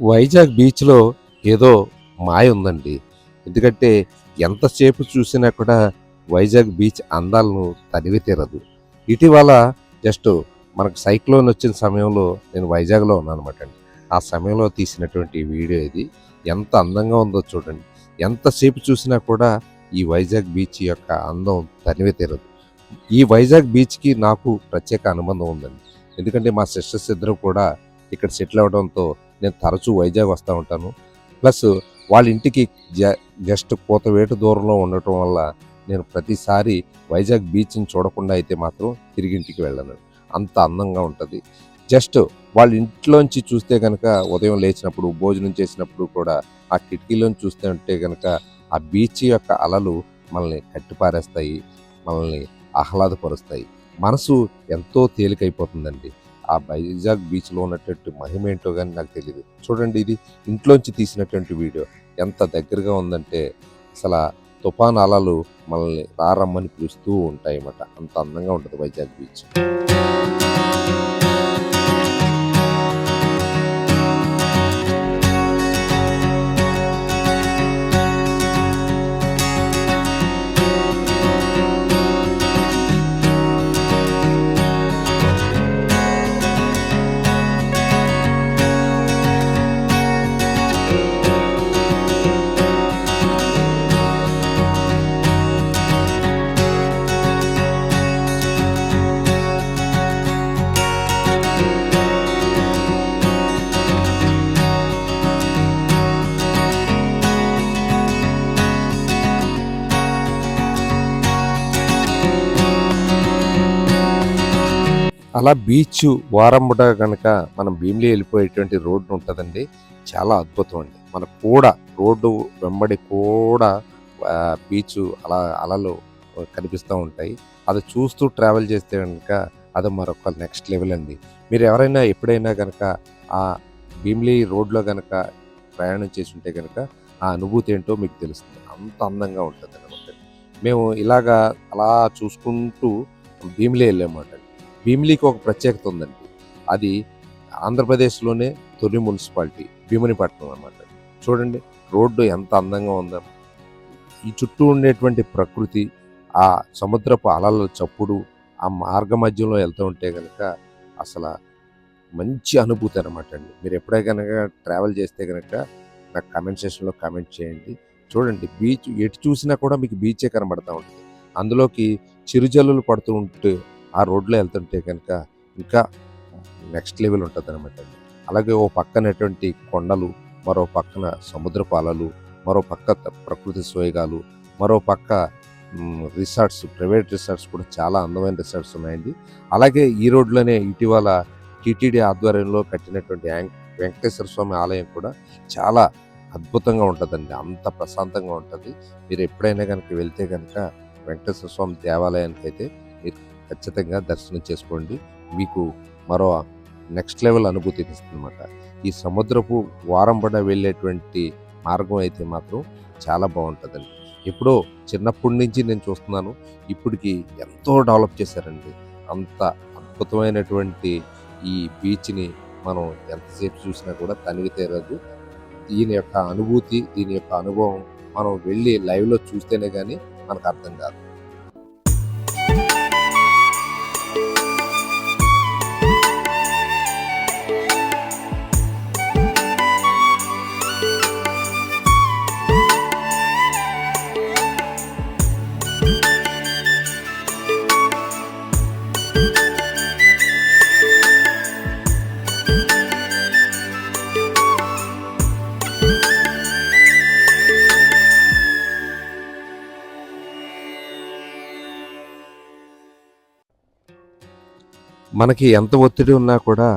వైజాగ్ బీచ్లో ఏదో మాయ ఉందండి. ఎందుకంటే ఎంతసేపు చూసినా కూడా వైజాగ్ బీచ్ అందాలను తనివి తీరదు. ఇటీవల జస్ట్ మనకు సైక్లోన్ వచ్చిన సమయంలో నేను వైజాగ్లో ఉన్నాను అనమాట అండి. ఆ సమయంలో తీసినటువంటి వీడియో ఇది. ఎంత అందంగా ఉందో చూడండి. ఎంతసేపు చూసినా కూడా ఈ వైజాగ్ బీచ్ యొక్క అందం తనివి తీరదు. ఈ వైజాగ్ బీచ్కి నాకు ప్రత్యేక అనుబంధం ఉందండి. ఎందుకంటే మా సిస్టర్స్ ఇద్దరు కూడా ఇక్కడ సెటిల్ అవ్వడంతో నేను తరచూ వైజాగ్ వస్తూ ఉంటాను. ప్లస్ వాళ్ళ ఇంటికి జ జస్ట్ కోతవేటు దూరంలో ఉండటం వల్ల నేను ప్రతిసారి వైజాగ్ బీచ్ని చూడకుండా అయితే మాత్రం తిరిగి ఇంటికి వెళ్ళను. అంత అందంగా ఉంటుంది. జస్ట్ వాళ్ళ ఇంట్లోంచి చూస్తే కనుక ఉదయం లేచినప్పుడు భోజనం చేసినప్పుడు కూడా ఆ కిటికీలోంచి చూస్తే ఉంటే కనుక ఆ బీచ్ యొక్క అలలు మనల్ని కట్టిపారేస్తాయి మనల్ని ఆహ్లాదపరుస్తాయి. మనసు ఎంతో తేలికైపోతుందండి. ఆ వైజాగ్ బీచ్లో ఉన్నటువంటి మహిమ ఏంటో కానీ నాకు తెలియదు చూడండి ఇది ఇంట్లోంచి తీసినటువంటి వీడియో. ఎంత దగ్గరగా ఉందంటే అసలు తుఫాన్ అలలు మనల్ని రారమ్మని పిలుస్తూ ఉంటాయి అన్నమాట అంత అందంగా ఉంటుంది వైజాగ్ బీచ్. అలా బీచ్ వారంబుట కనుక మనం భీమిలి వెళ్ళిపోయేటువంటి రోడ్డు ఉంటుందండి. చాలా అద్భుతం అండి. మన కూడా రోడ్డు వెంబడి కూడా బీచ్ అలా అలలు కనిపిస్తూ ఉంటాయి. అది చూస్తూ ట్రావెల్ చేస్తే కనుక అది మరొక నెక్స్ట్ లెవెల్ అండి. మీరు ఎవరైనా ఎప్పుడైనా కనుక ఆ భీమిలి రోడ్లో కనుక ప్రయాణం చేసి ఉంటే కనుక ఆ అనుభూతి ఏంటో మీకు తెలుస్తుంది. అంత అందంగా ఉంటుంది అనమాట మేము ఇలాగా అలా చూసుకుంటూ భీమిలి వెళ్ళామన్నమాట. భీమిలీకి ఒక ప్రత్యేకత ఉందండి. అది ఆంధ్రప్రదేశ్లోనే తొలి మున్సిపాలిటీ భీమునిపట్నం అన్నమాట. చూడండి రోడ్డు ఎంత అందంగా ఉందో. ఈ చుట్టూ ఉండేటువంటి ప్రకృతి ఆ సముద్రపు అలల చప్పుడు ఆ మార్గ మధ్యంలో వెళ్తూ ఉంటే కనుక అసలు మంచి అనుభూతి అనమాట అండి. మీరు ఎప్పుడే కనుక ట్రావెల్ చేస్తే కనుక నాకు కమెంట్ సెక్షన్లో కామెంట్ చేయండి. చూడండి బీచ్ ఎటు చూసినా కూడా మీకు బీచే కనబడతా ఉంటుంది. అందులోకి చిరుజల్లులు పడుతూ ఉంటే ఆ రోడ్లో వెళ్తుంటే కనుక ఇంకా నెక్స్ట్ లెవెల్ ఉంటుంది అనమాట అలాగే ఓ పక్కనటువంటి కొండలు మరో పక్కన సముద్రపు అలలు మరో పక్క ప్రకృతి సోయగాలు మరో పక్క రిసార్ట్స్ ప్రైవేట్ రిసార్ట్స్ కూడా చాలా అందమైన రిసార్ట్స్ ఉన్నాయండి. అలాగే ఈ రోడ్లోనే ఇటీవల టీటీడీ ఆధ్వర్యంలో కట్టినటువంటి యాంక్- వెంకటేశ్వర స్వామి ఆలయం కూడా చాలా అద్భుతంగా ఉంటుందండి. అంత ప్రశాంతంగా ఉంటుంది. మీరు ఎప్పుడైనా కనుక వెళ్తే కనుక వెంకటేశ్వర స్వామి దేవాలయానికి అయితే ఖచ్చితంగా దర్శనం చేసుకోండి. మీకు మరో నెక్స్ట్ లెవెల్ అనుభూతిని ఇస్తుందన్నమాట. ఈ సముద్రపు వారంబడ వెళ్ళేటువంటి మార్గం అయితే మాత్రం చాలా బాగుంటుందండి. ఎప్పుడో చిన్నప్పటి నుంచి నేను చూస్తున్నాను. ఇప్పటికి ఎంతో డెవలప్ చేశారండి. అంత అద్భుతమైనటువంటి ఈ బీచ్ని మనం ఎంతసేపు చూసినా కూడా తనివి తీరదు. దీని యొక్క అనుభూతి దీని యొక్క అనుభవం మనం వెళ్ళి లైవ్లో చూస్తేనే కానీ మనకు అర్థం కాదు. మనకి ఎంత ఒత్తిడి ఉన్నా కూడా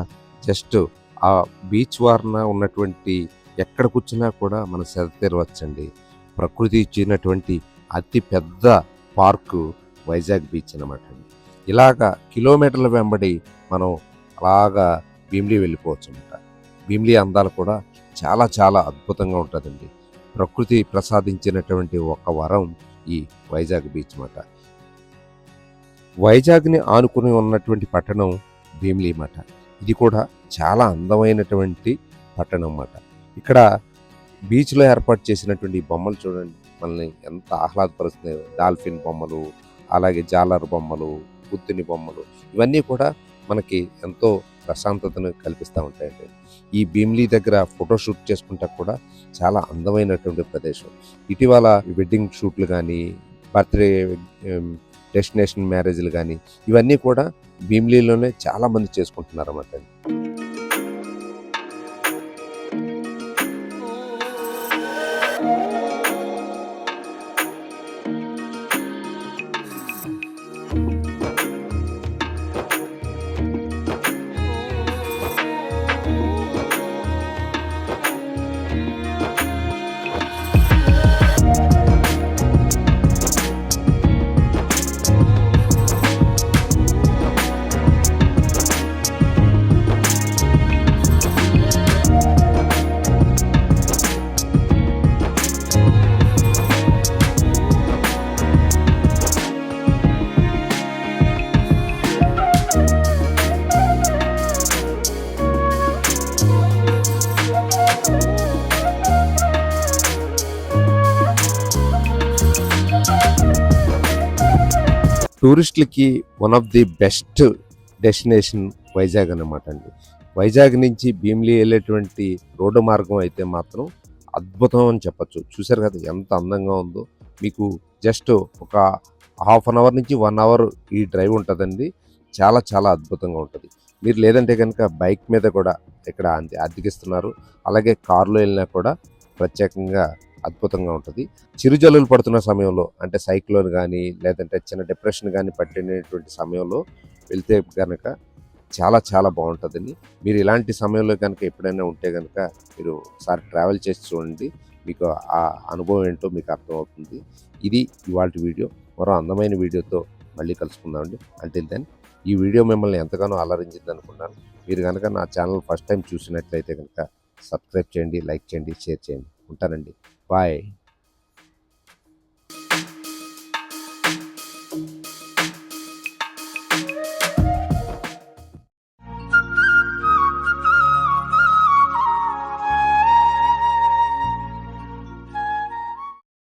జస్ట్ ఆ బీచ్ వారన ఉన్నటువంటి ఎక్కడ కూర్చున్నా కూడా మన సెద తీరవచ్చండి. ప్రకృతి ఇచ్చినటువంటి అతి పెద్ద పార్కు వైజాగ్ బీచ్ అనమాట అండి. ఇలాగా కిలోమీటర్ల వెంబడి మనం అలాగా భీమిలి వెళ్ళిపోవచ్చు అనమాట భీమిలీ అందాలు కూడా చాలా చాలా అద్భుతంగా ఉంటుందండి. ప్రకృతి ప్రసాదించినటువంటి ఒక వరం ఈ వైజాగ్ బీచ్ అనమాట వైజాగ్ని ఆనుకుని ఉన్నటువంటి పట్టణం భీమిలీమఠ ఇది కూడా చాలా అందమైనటువంటి పట్టణం అన్నమాట ఇక్కడ బీచ్లో ఏర్పాటు చేసినటువంటి బొమ్మలు చూడండి. మనల్ని ఎంత ఆహ్లాదపరుస్తున్నాయో. డాల్ఫిన్ బొమ్మలు అలాగే జాలర్ బొమ్మలు బుద్ధుని బొమ్మలు. ఇవన్నీ కూడా మనకి ఎంతో ప్రశాంతతను కల్పిస్తూ ఉంటాయండి. ఈ భీమ్లీ దగ్గర ఫోటో షూట్ చేసుకుంటా కూడా చాలా అందమైనటువంటి ప్రదేశం. ఇటీవల వెడ్డింగ్ షూట్లు కానీ బర్త్డే డెస్టినేషన్ మ్యారేజ్లు కానీ ఇవన్నీ కూడా భీమిలీలోనే చాలా మంది చేసుకుంటున్నారు అన్నమాట టూరిస్టులకి one of the best destination Vizag అన్నమాట అండి. వైజాగ్ నుంచి భీమిలి వెళ్ళేటువంటి రోడ్డు మార్గం అయితే మాత్రం అద్భుతం అని చెప్పచ్చు. చూసారు కదా ఎంత అందంగా ఉందో. మీకు జస్ట్ ఒక హాఫ్ అన్ అవర్ నుంచి వన్ అవర్ ఈ డ్రైవ్ ఉంటుందండి. చాలా చాలా అద్భుతంగా ఉంటుంది. మీరు లేదంటే కనుక బైక్ మీద కూడా ఇక్కడ అద్దెకిస్తున్నారు అలాగే కారులో వెళ్ళినా కూడా ప్రత్యేకంగా అద్భుతంగా ఉంటుంది. చిరుజల్లులు పడుతున్న సమయంలో అంటే సైక్లోన్ కానీ లేదంటే చిన్న డిప్రెషన్ కానీ పట్టినటువంటి సమయంలో వెళ్తే కనుక చాలా చాలా బాగుంటుందండి. మీరు ఇలాంటి సమయంలో కనుక ఎప్పుడైనా ఉంటే కనుక మీరు ఒకసారి ట్రావెల్ చేసి చూడండి. మీకు ఆ అనుభవం ఏంటో మీకు అర్థమవుతుంది. ఇది ఇవాళ వీడియో. మరో అందమైన వీడియోతో మళ్ళీ కలుసుకుందామండి. అంటిల్ దెన్ ఈ వీడియో మిమ్మల్ని ఎంతగానో అలరించింది అనుకున్నాను మీరు కనుక నా ఛానల్ ఫస్ట్ టైం చూసినట్లయితే కనుక సబ్స్క్రైబ్ చేయండి లైక్ చేయండి షేర్ చేయండి. ఉంటానండి. బాయ్.